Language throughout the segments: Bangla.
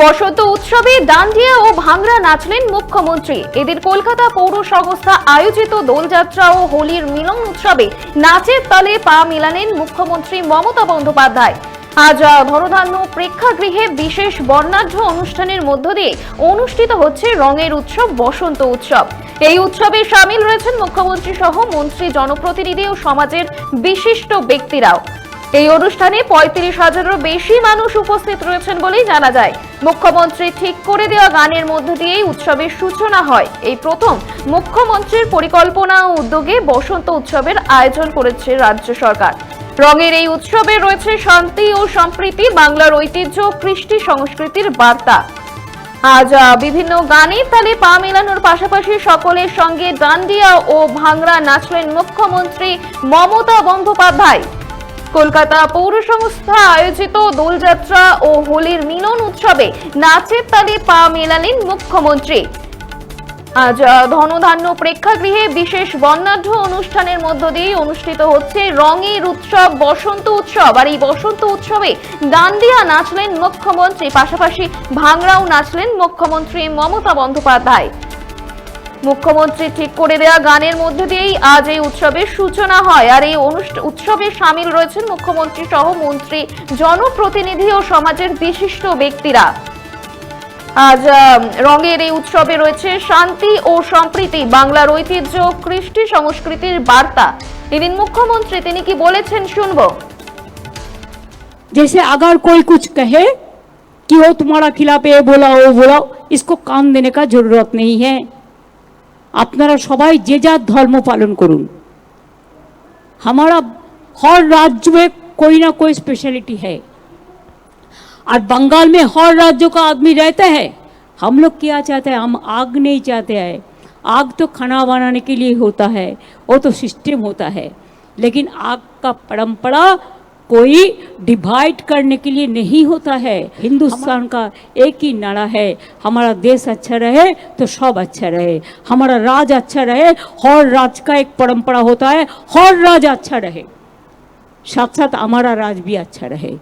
বসন্ত উৎসবে দান্ডিয়া ও ভাংড়া নাচলেন মুখ্যমন্ত্রী। এদের কলকাতা পৌর সংস্থা আয়োজিত দোলযাত্রা ও হোলির মিলন উৎসবে নাচের তালে পা মেলালেন মুখ্যমন্ত্রী মমতা বন্দ্যোপাধ্যায়। আজ আহ, ধনধান্য প্রেক্ষাগৃহে বিশেষ বর্ণাঢ্য অনুষ্ঠানের মধ্য দিয়ে অনুষ্ঠিত হচ্ছে রঙের উৎসব বসন্ত উৎসব। এই উৎসবে সামিল রয়েছেন মুখ্যমন্ত্রী সহ মন্ত্রী জনপ্রতিনিধি ও সমাজের বিশিষ্ট ব্যক্তিরাও। এই অনুষ্ঠানে পঁয়ত্রিশ হাজারেরও বেশি মানুষ উপস্থিত রয়েছেন বলেই জানা যায়। মুখ্যমন্ত্রী ঠিক করে দেওয়া গানের মধ্য দিয়েই উৎসবের সূচনা হয়। এই প্রথম মুখ্যমন্ত্রীর পরিকল্পনা ও উদ্যোগে বসন্ত উৎসবের আয়োজন করেছে রাজ্য সরকার। রঙের এই উৎসবে রয়েছে শান্তি ও সম্প্রীতি, বাংলার ঐতিহ্য কৃষ্টি সংস্কৃতির বার্তা। আজ বিভিন্ন গানের তালে পা মেলানোর পাশাপাশি সকলের সঙ্গে ডান্ডিয়া ও ভাংড়া নাচলেন মুখ্যমন্ত্রী মমতা বন্দ্যোপাধ্যায়। কলকাতা পৌর সংস্থা আয়োজিত দোলযাত্রা ও হোলির মিলন উৎসবে নাচের তালে পা মেলালেন মুখ্যমন্ত্রী। আজ ধনধান্য প্রেক্ষাগৃহে বিশেষ বর্ণাঢ্য অনুষ্ঠানের মধ্য দিয়ে অনুষ্ঠিত হচ্ছে রঙের উৎসব, বসন্ত উৎসব। আর এই বসন্ত উৎসবে ডান্ডিয়া নাচলেন মুখ্যমন্ত্রী, পাশাপাশি ভাংড়াও নাচলেন মুখ্যমন্ত্রী মমতা বন্দ্যোপাধ্যায়। মুখ্যমন্ত্রী ঠিক করে দেওয়া গানের মধ্যে দিয়েই আজ এই উৎসবের সূচনা হয় আর এই অনুষ্ঠা- উৎসবে সামিল রয়েছেন মুখ্যমন্ত্রী সহ মন্ত্রী জনপ্রতিনিধি ও সমাজের বিশিষ্ট ব্যক্তিরা আজ আহ, রঙের এই উৎসবে রয়েছে শান্তি ও সম্প্রীতি বাংলার ঐতিহ্য কৃষ্টি সংস্কৃতির বার্তা এদিন মুখ্যমন্ত্রী তিনি কি বলেছেন শুনবো जैसे अगर कोई कुछ कहे कि वो तुम्हारा खिलाफ ये बोला वो बोला इसको कान देने का जरूरत नहीं है আপনারা সবাই যে যার ধর্ম পালন করুন हमारा हर राज्य में कोई ना कोई स्पेशलिटी है और बंगाल में हर राज्यों का आदमी रहता है हम लोग क्या चाहते हैं हम आग नहीं चाहते हैं आग तो खाना बनाने के लिए होता है वो तो सिस्टम होता है लेकिन आग का परंपरा कोई डिवाइड करने के लिए नहीं होता है हिंदुस्तान का एक ही नारा है हमारा देश अच्छा रहे तो सब अच्छा रहे हमारा राज अच्छा रहे हर राज का एक परंपरा होता है हर राज अच्छा रहे साथ साथ हमारा राज भी अच्छा रहे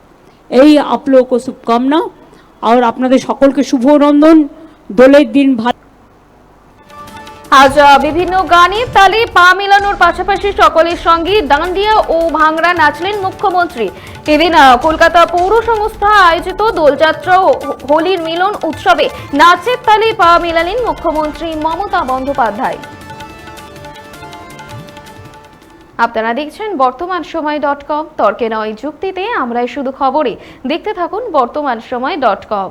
এই আপ লোক শুভকামনা আর আপনাদের সকলকে শুভ নন্দন দোলের দিন ভালো আজ বিভিন্ন গানের তালে পা মেলানোর পাশাপাশি সকলের সঙ্গে ডান্ডিয়া ও ভাংড়া নাচলেন মুখ্যমন্ত্রী। এদিন কলকাতা পৌর সংস্থা আয়োজিত দোলযাত্রা ও হোলির মিলন উৎসবে নাচের তালে পা মেলালেন মুখ্যমন্ত্রী মমতা বন্দ্যোপাধ্যায়। আপনারা দেখছেন বর্তমান সময় ডট কম। তর্কে নয় যুক্তিতে আমরাই শুধু খবরে। দেখতে থাকুন বর্তমান সময় ডট কম।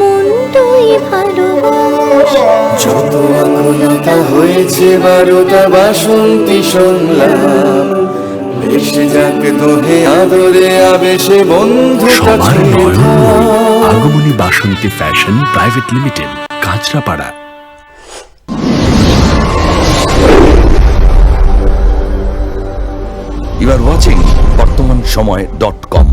মন ভালোবাস। যত আকুলতা হয়েছে বারোটা বাসন্তী সংলাপ ভেসে যাক দোহে আদরে আবেশে বন্ধুটা সবার। Agamani Basanti fashion private limited Kanchrapara. You are watching Bartaman Samay dot com